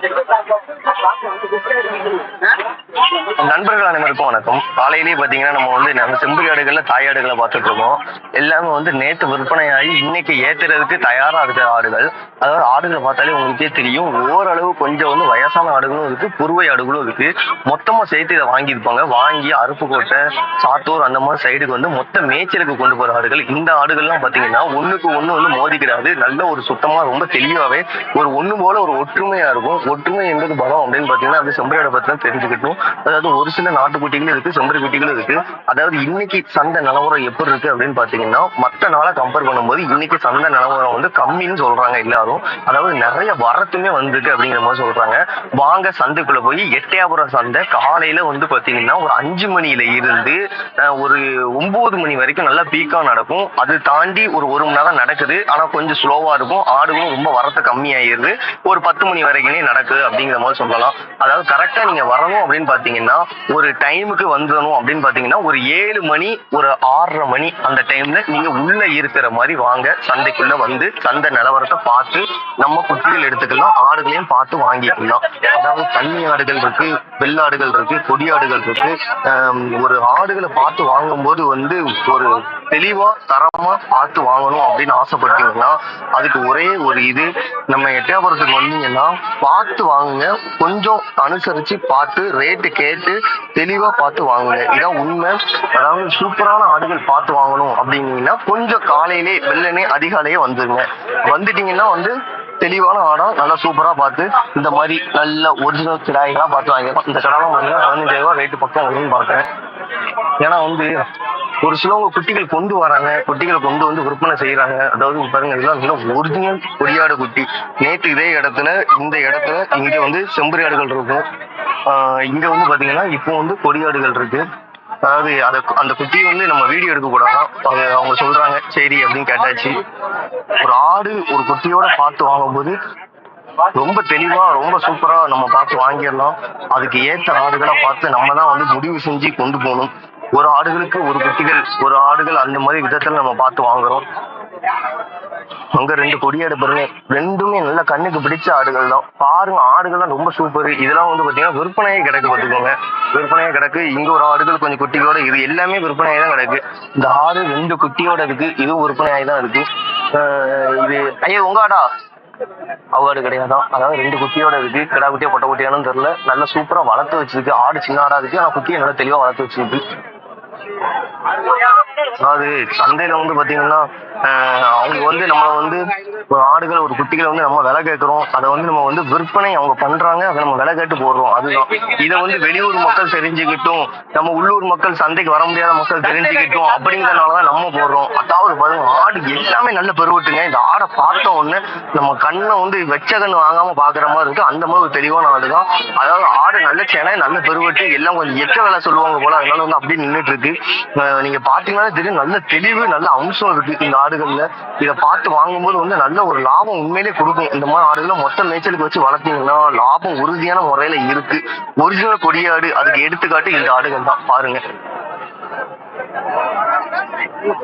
这个大哥他วพวกเราล நண்பர்கள் அனைவருக்கும் வணக்கம். காலையிலேயே பாத்தீங்கன்னா நம்ம வந்து நம்ம செம்பரி ஆடுகள்ல தாயாடுகளை பார்த்துட்டு இருக்கோம். எல்லாமே வந்து நேத்து விற்பனையாகி இன்னைக்கு ஏத்துறதுக்கு தயாரா இருக்கிற ஆடுகள். அதாவது ஆடுகளை பார்த்தாலே உங்களுக்கே தெரியும். ஓரளவு கொஞ்சம் வந்து வயசான ஆடுகளும் இருக்கு புருவை ஆடுகளும் இருக்கு. மொத்தமா சேர்த்து இதை வாங்கியிருப்பாங்க. வாங்கி அருப்புக்கோட்டை சாத்தூர் அந்த மாதிரி சைடுக்கு வந்து மொத்த மேய்ச்சலுக்கு கொண்டு போற ஆடுகள். இந்த ஆடுகள்லாம் பாத்தீங்கன்னா ஒண்ணுக்கு ஒண்ணு வந்து மோதிக்கிறாது நல்ல ஒரு சுத்தமா ரொம்ப தெளிவாவே ஒரு ஒண்ணு போல ஒரு ஒற்றுமையா இருக்கும். ஒற்றுமை என்பது பலம் அப்படின்னு பாத்தீங்கன்னா அது செம்பரியாடை பத்தி தான் தெரிஞ்சுக்கிட்டோம். அதாவது ஒரு சில நாட்டுக்குட்டிகளும் இருக்கு செம்பரி குட்டிகளும் இருக்கு. அதாவது இன்னைக்கு சந்தை நிலவரம் எப்படி இருக்கு அப்படின்னு பாத்தீங்கன்னா மற்ற நாளை கம்பேர் பண்ணும்போது இன்னைக்கு சந்தை நிலவரம் வந்து கம்மின்னு சொல்றாங்க எல்லாரும். அதாவது நிறைய வரத்துமே வந்திருக்கு அப்படிங்கிற மாதிரி சொல்றாங்க. வாங்க சந்தைக்குள்ள போய் எட்டையாபுரம் சந்தை காலையில வந்து பாத்தீங்கன்னா ஒரு அஞ்சு மணியில இருந்து அஹ், ஒரு ஒன்பது மணி வரைக்கும் நல்லா பீக்கா நடக்கும். அது தாண்டி ஒரு ஒரு மணி நேரம் நடக்குது. ஆனா கொஞ்சம் ஸ்லோவா இருக்கும். ஆடுகளும் ரொம்ப வரத்து கம்மியாயிருது ஒரு பத்து மணி வரைக்குமே நடக்குது அப்படிங்கிற மாதிரி சொல்லலாம். அதாவது கரெக்டா நீங்க வரணும் அப்படின்னு பாத்தீங்கன்னா ஒரு டைமுக்கு வந்துடணும் அப்படின்னு பாத்தீங்கன்னா ஒரு ஏழு மணி ஒரு ஆறரை மணி அந்த டைம்ல நீங்க உள்ள இருக்கிற மாதிரி வாங்க. சந்தைக்குள்ள வந்து சந்தை நிலவரத்தை பார்த்து நம்ம குட்டிகள் எடுத்துக்கலாம் ஆடுகளையும் பார்த்து வாங்கிக்கலாம். அதாவது தண்ணி ஆடுகள் இருக்கு வெள்ளாடுகள் இருக்கு கொடியாடுகள் இருக்கு. ஒரு ஆடுகளை பார்த்து வாங்கும்போது வந்து ஒரு தெளிவா தரமா பார்த்து வாங்கணும் அப்படின்னு ஆசைப்பட்டீங்கன்னா அதுக்கு ஒரே ஒரு இது நம்ம எட்டயபுரத்துக்கு வந்தீங்கன்னா பார்த்து வாங்குங்க. கொஞ்சம் அனுசரிச்சு பார்த்து ரேட்டு கேட்டு தெளிவா பார்த்து வாங்குங்க. இதான் உண்மை. அதாவது சூப்பரான ஆடுகள் பார்த்து வாங்கணும் அப்படின்னீங்கன்னா கொஞ்சம் காலையிலே வெள்ளனே அதிகாலையே வந்துருங்க. வந்துட்டீங்கன்னா வந்து தெளிவான ஆடம் நல்லா சூப்பரா பார்த்து இந்த மாதிரி நல்ல ஒரிஜினல் கிடாய்களா பார்த்து வாங்கிக்கலாம். இந்த கடாலாம் பார்த்தீங்கன்னா பதினஞ்சாயிரம் ரூபாய் ரேட்டு பக்கம் வரும்னு பார்த்தேன் ஏன்னா வந்து ஒரு சிலவங்க குட்டிகள் கொண்டு வராங்க. குட்டிகளை கொண்டு வந்து விற்பனை செய்யறாங்க அதாவது பாருங்க இதெல்லாம் இன்னும் ஒரிஜினல் கொடியாடு குட்டி. நேற்று இதே இடத்துல இந்த இடத்துல இங்க வந்து செம்பரியாடுகள் இருக்கும். இங்க வந்து பாத்தீங்கன்னா இப்போ வந்து கொடியாடுகள் இருக்கு. அதாவது அத அந்த குட்டி வந்து நம்ம வீடியோ எடுக்க கூடாதான் அது அவங்க சொல்றாங்க சரி அப்படின்னு கேட்டாச்சு. ஒரு ஆடு ஒரு குட்டியோட பார்த்து வாங்கும்போது ரொம்ப தெளிவா ரொம்ப சூப்பரா நம்ம பார்த்து வாங்கிடலாம். அதுக்கு ஏத்த ஆடுகளை பார்த்து நம்ம தான் வந்து முடிவு செஞ்சு கொண்டு போகணும். ஒரு ஆடுகளுக்கு ஒரு குட்டிகள் ஒரு ஆடுகள் அந்த மாதிரி விதத்துல நம்ம பார்த்து வாங்குறோம். அங்க ரெண்டு கொடியாடு பாருங்க ரெண்டுமே நல்ல கண்ணுக்கு பிடிச்ச ஆடுகள் தான். பாருங்க ஆடுகள்லாம் ரொம்ப சூப்பர் இதெல்லாம் வந்து பாத்தீங்கன்னா விற்பனையே கிடக்கு பாத்துக்கோங்க விற்பனையே கிடக்கு. இங்க ஒரு ஆடுகள் கொஞ்சம் குட்டியோட இது எல்லாமே விற்பனையாக தான் கிடக்கு. இந்த ஆடு ரெண்டு குட்டியோட இருக்கு. இதுவும் விற்பனையாகி தான் இருக்கு. ஆஹ் இது ஐயா உங்க ஆடா? அவார்டு கிடையாதான் அதாவது ரெண்டு குட்டியோட இருக்கு. கிடா குட்டியா பொட்டை குட்டியானு தெரியல. நல்ல சூப்பரா வளர்த்து வச்சிருக்கு. ஆடு சின்ன ஆடா இருக்கு. ஆனா குட்டியை நல்லா தெளிவா வளர்த்து வச்சிருக்கு. அதாவது சந்தையில வந்து பாத்தீங்கன்னா ஆஹ் அவங்க வந்து நம்ம வந்து ஒரு ஆடுகள் ஒரு குட்டிகளை வந்து நம்ம விலை கேட்கிறோம் அதை வந்து நம்ம வந்து விற்பனை அவங்க பண்றாங்க. அதை நம்ம விலை கேட்டு போடுறோம். அதுதான். இதை வந்து வெளியூர் மக்கள் தெரிஞ்சுக்கிட்டும் நம்ம உள்ளூர் மக்கள் சந்தைக்கு வர முடியாத மக்கள் தெரிஞ்சுக்கிட்டும் அப்படிங்கறதுனாலதான் நம்ம போடுறோம். அதாவது பாருங்க ஆடு எல்லாமே நல்ல பெருவட்டுங்க. இந்த ஆடை பார்த்த உடனே நம்ம கண்ணை வந்து வெச்ச கண்ணு வாங்காம பாக்குற மாதிரி இருக்கு. அந்த மாதிரி ஒரு தெளிவான ஆடு தான் அதாவது ஆடு நல்ல சேனை நல்ல பெருவட்டு எல்லாம் கொஞ்சம் எக்க வேலை சொல்லுவாங்க போல. அதனால வந்து அப்படியே நின்றுட்டு இருக்கு. இருக்கு நீங்க பாத்தீங்கன்னா தெரியும் நல்ல தெளிவு நல்ல அம்சம் இருக்கு இந்த ஆடுகள்ல. இதை பார்த்து வாங்கும்போது வந்து நல்ல ஒரு லாபம் உண்மையிலே கொடுக்கும். இந்த மாதிரி ஆடுகளை மொத்த மேய்ச்சலுக்கு வச்சு வளர்த்தீங்கன்னா லாபம் உறுதியான முறையில இருக்கு. ஒரிஜினல் கொடியாடு அதுக்கு எடுத்துக்காட்டு இந்த ஆடுகள் தான். பாருங்க.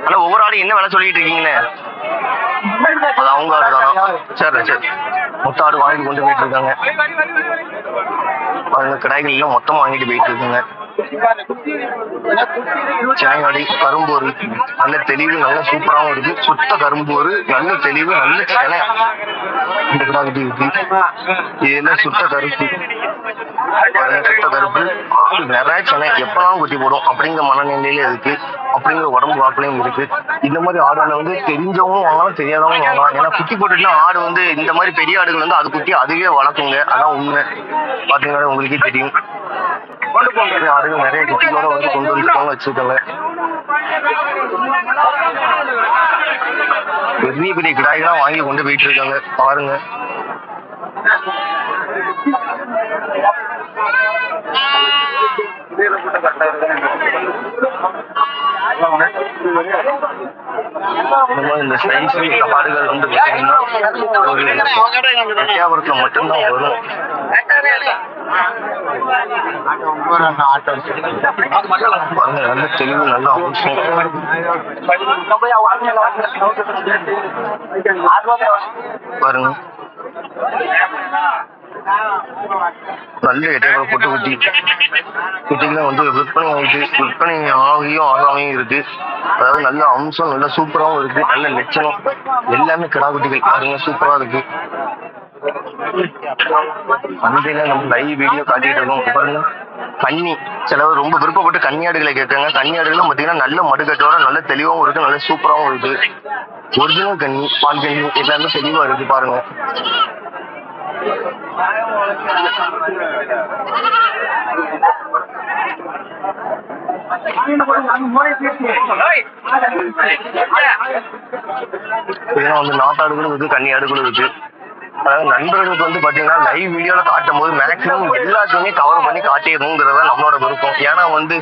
ஆனா ஒவ்வொரு ஆடு என்ன வேலை சொல்லிட்டு இருக்கீங்கன்னு? அது அவங்க ஆடு தானா? சரி சரி. மொத்த ஆடு வாங்கிட்டு கொண்டு போயிட்டு இருக்காங்க. பாருங்க கடாய்கள் எல்லாம் மொத்தம் வாங்கிட்டு போயிட்டு இருக்காங்க. சேங்காடி கரும்போரு. நல்ல தெளிவு நல்ல சூப்பராகவும் இருக்கு. சுத்த கரும்போரு நல்ல தெளிவு நல்ல சேனை இந்த கிடாக்குட்டி இருக்கு. இதெல்லாம் சுத்த கருப்பு? சுத்த கருப்பு. ஆடு நிறைய சேனை எப்பனாலும் குட்டி போடும்? அப்படிங்கிற மனநிலையில இருக்கு. அப்படிங்கிற உடம்பு வாக்குலையும் இருக்கு. இந்த மாதிரி ஆடுகளை வந்து தெரிஞ்சவங்க வாங்கலாம் தெரியாதவங்க வாங்கலாம். ஏன்னா குட்டி போட்டுட்டுனா ஆடு வந்து இந்த மாதிரி பெரிய ஆடுகள் வந்து அது குட்டி அதுவே வளர்க்குங்க. அதான் உண்மை. பாத்தீங்கன்னா உங்களுக்கே தெரியும். ஆடுகள் நிறைய குட்டிகளோட வந்து கொண்டு வந்துருக்காங்க வச்சிருக்காங்க பெரிய பெரிய கிடாய்களாம் வாங்கி கொண்டு போயிட்டு இருக்காங்க. பாருங்க. இந்த சயின்ஸில் இந்த பாடுகள் வந்து பார்த்தீங்கன்னா ஒரு மட்டும்தான் வரும். நல்ல தெளிவு நல்ல அம்சம் பாருங்க. நல்ல எட்டைகளை போட்டு குட்டி. குட்டிக்கெல்லாம் வந்து விற்பனை ஆகுது விற்பனை ஆகியும் ஆகாமையும் இருக்கு. அதாவது நல்ல அம்சம் நல்ல சூப்பராகவும் இருக்கு. நல்ல லட்சணம் எல்லாமே கிடா குட்டிகள். பாருங்க சூப்பரா இருக்கு. சந்தையில நம்ம லைவ் வீடியோ காட்டிட்டு இருக்கோம். பாருங்க. கன்னி. சிலவர் ரொம்ப விருப்பப்பட்டு கன்னியாடுகளை கேட்காங்க. கன்னியாடுகளும் பாத்தீங்கன்னா நல்ல மடுக்கட்டோட நல்ல தெளிவாகவும் இருக்கு நல்ல சூப்பராகவும் இருக்கு. ஒரிஜினல் கன்னி பால் கன்னி எல்லாமே தெளிவா இருக்கு. பாருங்க. இதெல்லாம் வந்து நாட்டாடுகளும் இருக்கு கன்னியாடுகளும் இருக்கு. அதாவது நண்பர்களுக்கு வந்து பாத்தீங்கன்னா லைவ் வீடியோல காட்டும் போது மேக்ஸிமம் எல்லாத்தையுமே கவர் பண்ணி காட்டிடணுங்கிறத நம்மளோட விருப்பம். ஏன்னா வந்து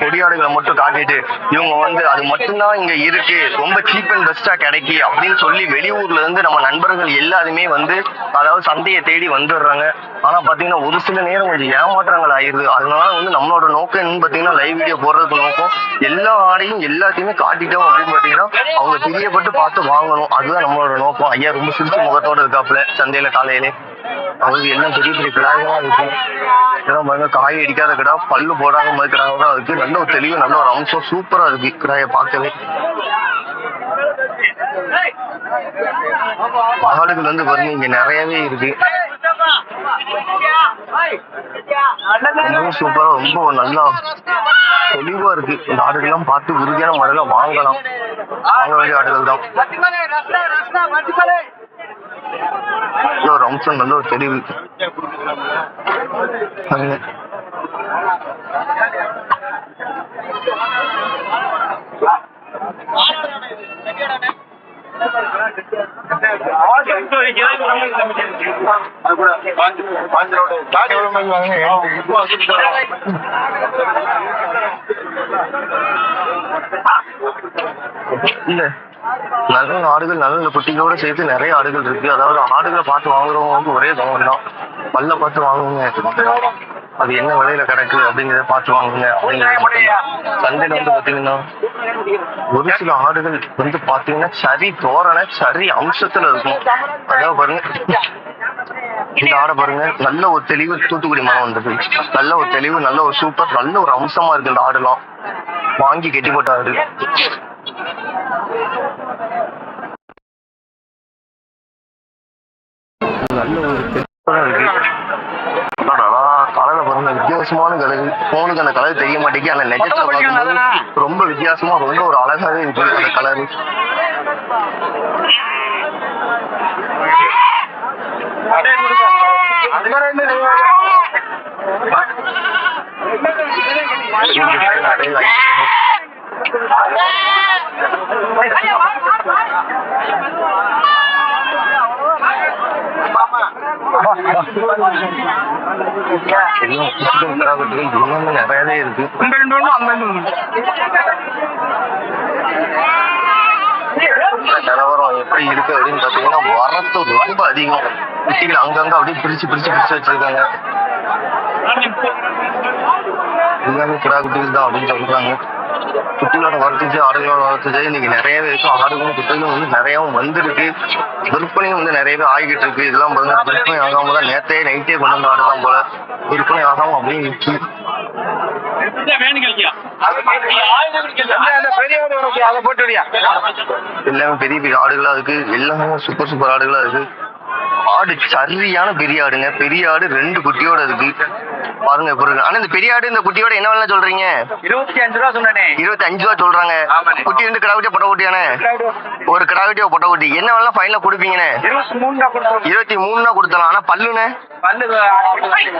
கொடியாடுகளை மட்டும் காட்டிட்டு இவங்க வந்து அது மட்டும்தான் இங்க இருக்கு ரொம்ப சீப் அண்ட் பெஸ்டா கிடைக்கி அப்படின்னு சொல்லி வெளியூர்ல இருந்து நம்ம நண்பர்கள் எல்லாருமே வந்து அதாவது சந்தையை தேடி வந்துடுறாங்க. ஆனா பாத்தீங்கன்னா ஒரு சில நேரம் கொஞ்சம் ஏமாற்றங்கள் ஆயிருது. அதனால வந்து நம்மளோட நோக்கம் என்னன்னு பாத்தீங்கன்னா லைவ் வீடியோ போடுறதுக்கு நோக்கம். எல்லா ஆடையும் எல்லாத்தையுமே காட்டிட்டோம் அப்படின்னு பாத்தீங்கன்னா அவங்க பிரியப்பட்டு பார்த்து வாங்கணும். அதுதான் நம்மளோட நோக்கம். ஐயா ரொம்ப சிரிச்ச முகத்தோட இருக்காப்புல சந்தையில காலையிலே. அவருக்கு எல்லாம் பெரிய பெரிய கிடாய்களா இருக்கு. ஏன்னா பாருங்க காய் அடிக்காத கிடா பல்லு போடாத மாதிரி கிடாக தான் இருக்கு. நல்ல ஒரு தெளிவு நல்ல ஒரு அம்சம் சூப்பரா இருக்கு கிடாயை பார்க்கவே. ஆடுகள் வந்து பாருங்க இங்க நிறையவே இருக்கு. ரொம்ப சூப்பரா ரொம்ப நல்லா தெளிவா இருக்கு. இந்த ஆடுகள்லாம் பார்த்து உறுதியான முறையில வாங்கலாம். வாங்க வேண்டிய ஆடுகள் தான் நல்ல ஒரு அம்சம் நல்ல ஒரு பாருங்க. இல்ல நல்ல ஆடுகள் நல்ல குட்டிகளோட சேர்த்து நிறைய ஆடுகள் இருக்கு. அதாவது ஆடுகளை பார்த்து வாங்குறவங்க வந்து ஒரே கவனம் தான் பல்ல பார்த்து வாங்குங்க. அது என்ன விலையில கிடக்கு அப்படிங்கிறத பார்த்து வாங்குங்க. அப்படிங்கிறது சந்தையில வந்து பாத்தீங்கன்னா ஒரு சில ஆடுகள் வந்து பாத்தீங்கன்னா சரி தோரணை சரி அம்சத்துல இருக்கும். அதாவது பாருங்க. இந்த ஆடை பாருங்க. நல்ல ஒரு தெளிவு தூத்துக்குடி மனம் வந்தது. நல்ல ஒரு தெளிவு நல்ல ஒரு சூப்பர் நல்ல ஒரு அம்சமா இருக்கு இந்த ஆடுலாம். வாங்கி கெட்டி போட்ட ஆடு நல்ல ஒரு தெளிவா பாருங்க வித்தியாசமான கலர் போனுக்கு அந்த கலர் தெரிய மாட்டேங்குது ஆனா நெஜத்துல பார்க்கும்போது ரொம்ப வித்தியாசமா ரொம்ப ஒரு அழகாவே இருக்கு அந்த கலர் எல்லாம் நிறையவே இருக்கு இந்த நிலவரம் எப்படி இருக்கு அப்படின்னு பாத்தீங்கன்னா வரத்து ரொம்ப அதிகம் குட்டிகள் அங்கங்க அப்படியே பிரிச்சு பிரிச்சு பிரிச்சு வச்சிருக்காங்க எல்லாமே கிடா குட்டிகள் தான் அப்படின்னு சொல்றாங்க. குட்டிகளோட வளர்த்துச்சு ஆடுகளோட வளர்த்துச்சு இன்னைக்கு நிறையவே இருக்கு. ஆடுகளும் குட்டிகளும் வந்து நிறையவும் வந்திருக்கு. விற்பனையும் வந்து நிறையவே ஆகிட்டு இருக்கு. இதெல்லாம் பாருங்க விற்பனை ஆகாம தான் நேத்தே நைட்டே கொண்டு வந்து ஆடுதான் போல விற்பனை ஆகாம அப்படியே நிற்கும் எல்லாமே பெரிய பெரிய ஆடுகளா இருக்கு. எல்லாமே சூப்பர் சூப்பர் ஆடுகளா இருக்கு. ஆடு சரியான பெரிய ஆடுங்க பெரிய ஆடு ரெண்டு குட்டியோட இருக்கு. பாருங்க இப்ப இருக்கு. ஆனா இந்த பெரிய ஆடு இந்த குட்டியோட என்ன வேலை சொல்றீங்க? இருபத்தி அஞ்சு ரூபா சொன்னேனே. இருபத்தி அஞ்சு ரூபா சொல்றாங்க. குட்டி ரெண்டு கடா குட்டியா பொட்டை குட்டியானே ஒரு கடா குட்டியா பொட்டை குட்டி. என்ன வேலை ஃபைனலா கொடுப்பீங்கண்ணே? இருபத்தி மூணு மூணுனா கொடுத்தலாம் ஆனா பல்லுண்ணே?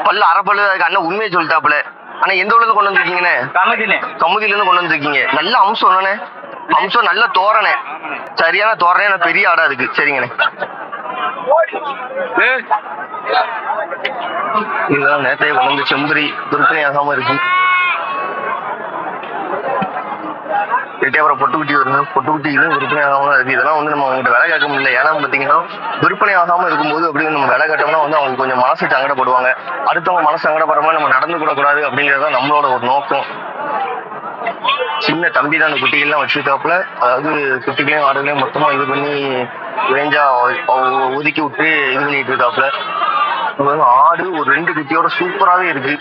பல்லு அரை பல்லு. அதுக்கு அண்ணன் உண்மையை சொல்லிட்டாப்புல. ஆனா எந்த ஊர்ல இருந்து கொண்டு வந்திருக்கீங்கண்ணே? கமதினே கமுதில இருந்து கொண்டு வந்திருக்கீங்க. நல்ல அம்சம் என்னண்ணே? அம்சம் நல்ல தோரணை. சரியான தோரணை பெரிய ஆடா இருக்கு. சரிங்கண்ணே. இதுதான் நேத்தையே கொண்டு செம்பரி. விற்பனை ஆகாம இருக்கு அப்புறம் பொட்டுக்குட்டி வருது. பொட்டுக்குட்டி இதுவும் விற்பனை ஆகாம இருக்கு. இதெல்லாம் வந்து நம்ம அவங்ககிட்ட வேலை கேட்க முடியல. ஏன்னா பாத்தீங்கன்னா விற்பனை ஆகாம இருக்கும்போது அப்படி நம்ம வேலை கேட்டோம்னா வந்து அவங்க கொஞ்சம் மனசு சங்கடப்படுவாங்க. அடுத்தவங்க மனசு சங்கடப்படுற மாதிரி நம்ம நடந்து கூட கூடாது அப்படிங்கிறது தான் நம்மளோட ஒரு நோக்கம். சின்ன தம்பி தான் அந்த குட்டிகள்லாம் வச்சிருக்காப்புல. அதாவது குட்டிகளையும் ஆடுகளையும் மொத்தமா இது பண்ணி ரேஞ்சா ஒதுக்கி விட்டு இது பண்ணிட்டு இருக்காப்புல. இது வந்து ஆடு ஒரு ரெண்டு குட்டியோட சூப்பராகவே இருக்கு.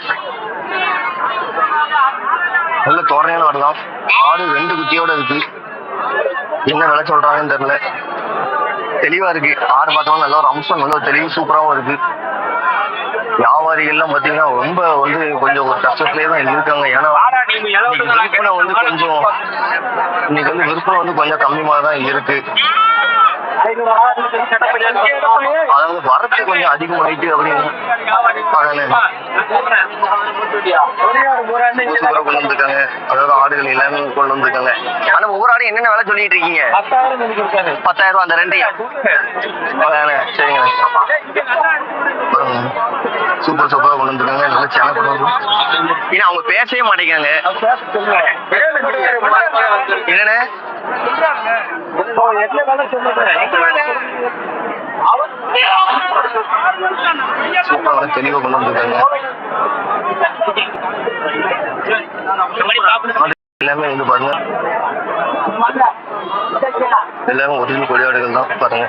நல்ல தோரணையான ஆடு தான் ஆடு ரெண்டு குட்டியோட இருக்கு. என்ன விலை சொல்றாங்கன்னு தெரியல. தெளிவா இருக்கு. ஆடு பார்த்தோம்னா நல்ல ஒரு அம்சம் நல்ல ஒரு தெளிவு சூப்பராகவும் இருக்கு. வியாபாரிகள்லாம் பாத்தீங்கன்னா ரொம்ப வந்து கொஞ்சம் ஒரு கஷ்டத்துலேயே தான் இருக்காங்க. ஏன்னா இன்னைக்கு விற்பனை வந்து கொஞ்சம் இன்னைக்கு வந்து விற்பனை வந்து கொஞ்சம் கம்மியாக தான் இருக்கு. அதாவது வரத்து கொஞ்சம் அதிகமாயிட்டு அப்படின்னு அதானே சூப்பரா கொண்டு வந்திருக்காங்க. அதாவது ஆடுகள் எல்லாமே கொண்டு வந்திருக்காங்க. ஆனா ஒவ்வொரு ஆடும் என்னென்ன விலை சொல்லிட்டு இருக்கீங்க? பத்தாயிரம் ரூபாய் அந்த ரெண்டையும். சரிங்க. சூப்பர் சூப்பரா கொண்டு வந்திருக்காங்க நல்ல சேனல் கொண்டு வந்து ஏன்னா அவங்க பேசவே மாட்டேங்கிறாங்க. என்னண்ணே? சூப்பரா தெளிவா கொண்டு வந்திருக்காங்க. எல்லாமே வந்து பாருங்க. எல்லாமே ஒரிஜினல் கொடியாடுகள் தான் பாருங்க.